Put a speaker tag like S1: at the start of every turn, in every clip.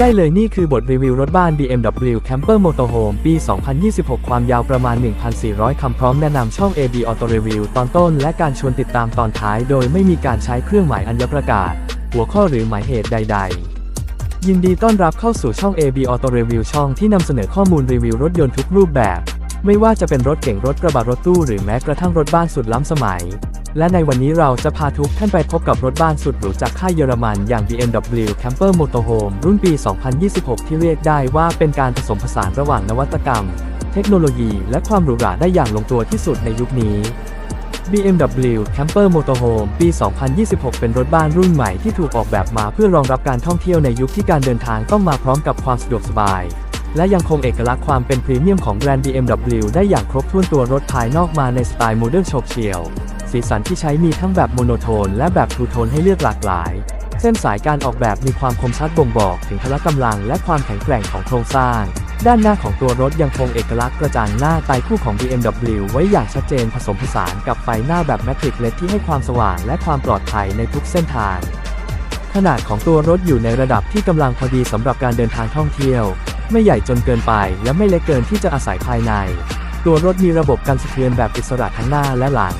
S1: ได้เลยนี่คือบทรีวิวรถบ้าน BMW Camper Motorhome ปี 2026 ความยาวประมาณ 1,400 คำพร้อมแนะนำช่อง AB Auto Review ตอนต้น และการชวนติดตามตอนท้าย โดยไม่มีการใช้เครื่องหมายอัญประกาศ หัวข้อหรือหมายเหตุใด ๆ ยินดีต้อนรับเข้าสู่ช่อง AB Auto Review ช่องที่นำเสนอข้อมูลรีวิวรถยนต์ทุกรูปแบบ ไม่ว่าจะเป็นรถเก่งรถกระบะรถตู้หรือแม้กระทั่งรถบ้านสุดล้ำสมัย และในวันนี้เราจะพาทุกท่านไปพบกับรถบ้านสุดหรูจากค่ายเยอรมันอย่าง BMW Camper Motorhome รุ่นปี 2026 ที่เรียกได้ว่าเป็นการผสมผสานระหว่างนวัตกรรม เทคโนโลยี และความหรูหราได้อย่างลงตัวที่สุดในยุคนี้ BMW Camper Motorhome ปี 2026 เป็นรถบ้านรุ่นใหม่ที่ถูกออกแบบมาเพื่อรองรับการท่องเที่ยวในยุคที่การเดินทางต้องมาพร้อมกับความสะดวกสบาย และยังคงเอกลักษณ์ความเป็นพรีเมียมของแบรนด์ BMW ได้อย่างครบถ้วนตัวรถภายนอกมาในสไตล์โมเดิร์นโฉบเฉี่ยว สีสันที่ใช้มีทั้งแบบโมโนโทน และแบบทูโทนให้เลือกหลากหลาย เส้นสายการออกแบบมีความคมชัดบ่งบอกถึงพละกำลังและความแข็งแกร่งของโครงสร้าง ด้านหน้าของตัวรถยังคงเอกลักษณ์กระจ่างหน้าไตคู่ของ BMW ไว้อย่างชัดเจนผสมผสานกับไฟหน้าแบบแมทริกเลที่ให้ความสว่างและความปลอดภัยในทุกเส้นทาง ขนาดของตัวรถอยู่ในระดับที่กำลังพอดีสำหรับการเดินทางท่องเที่ยว ไม่ใหญ่จนเกินไปและไม่เล็กเกินที่จะอาศัยภายใน ตัวรถมีระบบกันสะเทือนแบบอิสระทั้งหน้าและหลัง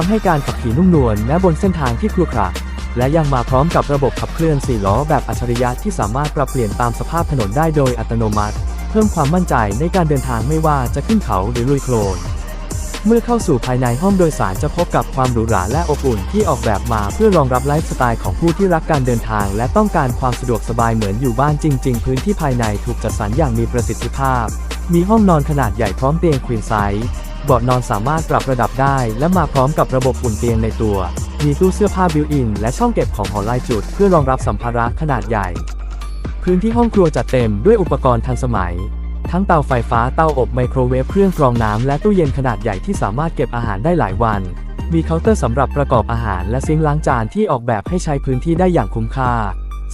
S1: ทำให้การขับขี่นุ่มนวลแม้บนเส้นทางที่ครุขระและยังมาพร้อมกับระบบขับเคลื่อน4ล้อแบบอัจฉริยะที่สามารถปรับเปลี่ยนตามสภาพถนนได้โดยอัตโนมัติ เพิ่มความมั่นใจในการเดินทางไม่ว่าจะขึ้นเขาหรือลุยโคลน เมื่อเข้าสู่ภายในห้องโดยสารจะพบกับความหรูหราและอบอุ่นที่ออกแบบมาเพื่อรองรับไลฟ์สไตล์ของผู้ที่รักการเดินทาง และต้องการความสะดวกสบายเหมือนอยู่บ้านจริง ๆ พื้นที่ภายในถูกจัดสรรอย่างมีประสิทธิภาพ มีห้องนอนขนาดใหญ่พร้อมเตียงควีนไซส์ เบาะนอนสามารถปรับระดับได้ และมาพร้อมกับระบบอุ่นเตียงในตัว มีตู้เสื้อผ้าบิวอิน และช่องเก็บของหอลายจุด เพื่อรองรับสัมภาระขนาดใหญ่ พื้นที่ห้องครัวจัดเต็มด้วยอุปกรณ์ทันสมัย ทั้งเตาไฟฟ้าเตาอบไมโครเวฟเครื่องกรองน้ำและตู้เย็นขนาดใหญ่ที่สามารถเก็บอาหารได้หลายวัน มีเคาน์เตอร์สำหรับประกอบอาหาร และซิงค์ล้างจานที่ออกแบบให้ใช้พื้นที่ได้อย่างคุ้มค่า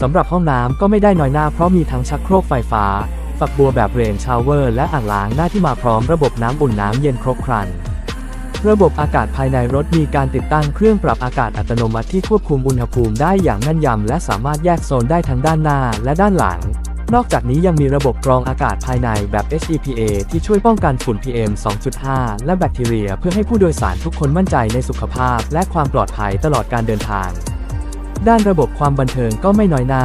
S1: สำหรับห้องน้ำก็ไม่ได้น้อยหน้าเพราะมีทั้งชักโครกไฟฟ้า ฝักบัวแบบเรนชาวเวอร์และอ่างล้างหน้าที่มาพร้อมระบบน้ำอุ่นน้ำเย็นครบครัน ระบบอากาศภายในรถมีการติดตั้งเครื่องปรับอากาศอัตโนมัติที่ควบคุมอุณหภูมิได้อย่างแม่นยำและสามารถแยกโซนได้ทั้งด้านหน้าและด้านหลัง นอกจากนี้ยังมีระบบกรองอากาศภายในแบบ HEPA ที่ช่วยป้องกันฝุ่น PM 2.5 และแบคทีเรีย เพื่อให้ผู้โดยสารทุกคนมั่นใจในสุขภาพ และความปลอดภัยตลอดการเดินทาง ด้านระบบความบันเทิงก็ไม่น้อยหน้า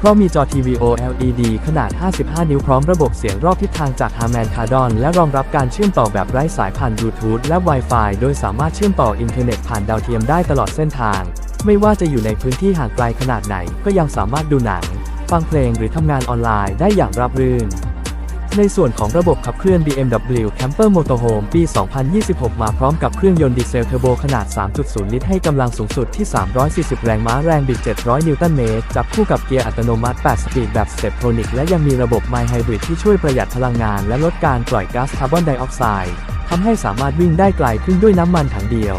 S1: เพราะมีจอทีวี OLED ขนาด 55 นิ้วพร้อมระบบเสียงรอบทิศทางจาก Harman Kardon และรองรับการเชื่อมต่อแบบไร้สายผ่านบลูทูธและ Wi-Fi โดยสามารถเชื่อมต่ออินเทอร์เน็ตผ่านดาวเทียมได้ตลอดเส้นทาง ไม่ว่าจะอยู่ในพื้นที่ห่างไกลขนาดไหน ก็ยังสามารถดูหนัง ฟังเพลงหรือทำงานออนไลน์ได้อย่างราบรื่น ในส่วนของระบบขับเคลื่อน BMW Camper Motorhome ปี 2026 มาพร้อมกับเครื่องยนต์ดีเซลเทอร์โบขนาด 3.0 ลิตรให้กำลังสูงสุดที่ 340 แรงม้าแรงบิด 700 นิวตันเมตร จับคู่กับเกียร์อัตโนมัติ 8 สปีดแบบสเตปโทนิก และยังมีระบบ My Hybrid ที่ช่วยประหยัดพลังงาน และลดการปล่อยก๊าซคาร์บอนไดออกไซด์ทำให้สามารถวิ่งได้ไกลขึ้นด้วยน้ำมันถังเดียว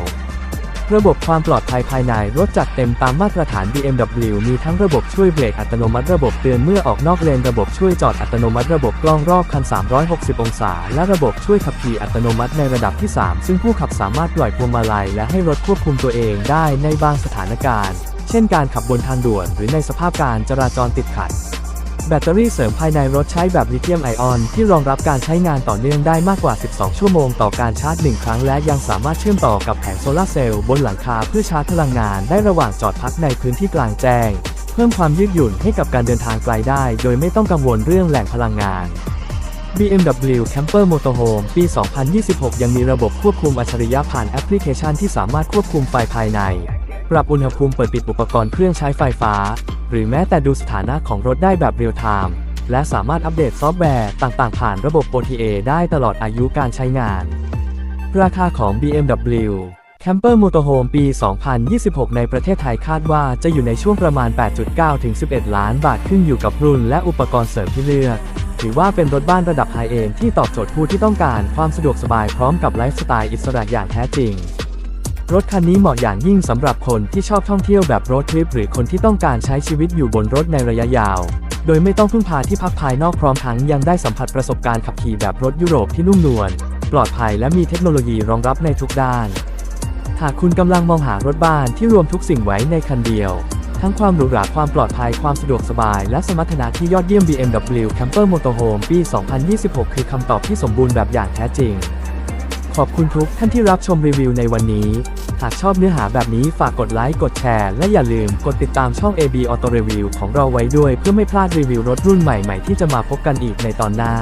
S1: ระบบความปลอดภัยภายในรถจัดเต็มตามมาตรฐาน BMW มีทั้งระบบช่วยเบรกอัตโนมัติระบบเตือนเมื่อออกนอกเลนระบบช่วยจอดอัตโนมัติระบบกล้องรอบคัน 360 องศา และระบบช่วยขับขี่อัตโนมัติในระดับที่ 3 ซึ่งผู้ขับสามารถปล่อยพวงมาลัยและให้รถควบคุมตัวเองได้ในบางสถานการณ์ เช่นการขับบนทางด่วน หรือในสภาพการจราจรติดขัด แบตเตอรี่เสริมภายในรถใช้แบบลิเธียมไอออน ที่รองรับการใช้งานต่อเนื่องได้มากกว่า 12 ชั่วโมงต่อการชาร์จ 1 ครั้ง และยังสามารถเชื่อมต่อกับแผงโซลาร์เซลล์บนหลังคาเพื่อชาร์จพลังงานได้ระหว่างจอดพักในพื้นที่กลางแจ้ง เพิ่มความยืดหยุ่นให้กับการเดินทางไกลได้ โดยไม่ต้องกังวลเรื่องแหล่งพลังงาน BMW Camper Motorhome ปี 2026 ยังมีระบบควบคุมอัจฉริยะผ่านแอปพลิเคชันที่สามารถควบคุมไฟภายใน ปรับอุณหภูมิเปิดปิดอุปกรณ์เครื่องใช้ไฟฟ้า หรือแม้แต่ดูสถานะของรถได้แบบเรียลไทม์ และสามารถอัปเดตซอฟต์แวร์ต่างๆ ผ่านระบบ OTA ได้ตลอดอายุการใช้งาน ราคาของ BMW Camper Motorhome ปี 2026 ในประเทศไทยคาดว่าจะอยู่ในช่วงประมาณ 8.9 ถึง 11 ล้านบาทขึ้นอยู่กับรุ่นและอุปกรณ์เสริมที่เลือก ถือว่าเป็นรถบ้านระดับไฮเอนด์ที่ตอบโจทย์ผู้ที่ต้องการความสะดวกสบายพร้อมกับไลฟ์สไตล์อิสระอย่างแท้จริง รถคันนี้เหมาะอย่างยิ่งสำหรับคนที่ชอบท่องเที่ยวแบบรดทริปหรือคนที่ต้องการใช้ชีวิตอยู่บนรถในระยะยาว โดยไม่ต้องพึ่งพาที่พักภายนอกพร้อมทั้งยังได้สัมผัสประสบการณ์ขับขี่แบบรถยุโรปที่นุ่มนวล ปลอดภัยและมีเทคโนโลยีรองรับในทุกด้าน หากคุณกำลังมองหารถบ้านที่รวมทุกสิ่งไว้ในคันเดียว ทั้งความหรูหราความปลอดภัยความสะดวกสบาย และสมรรถนะที่ยอดเยี่ยม BMW Camper Motorhome ปี 2026 คือคำตอบที่สมบูรณ์แบบอย่างแท้จริงขอบคุณทุกท่านที่รับชมรีวิวในวันนี้ หากชอบเนื้อหาแบบนี้ฝากกดไลค์ กดแชร์ และอย่าลืมกดติดตามช่อง AB Auto Review ของเราไว้ด้วย เพื่อไม่พลาดรีวิวรถรุ่นใหม่ๆ ที่จะมาพบกันอีกในตอนหน้า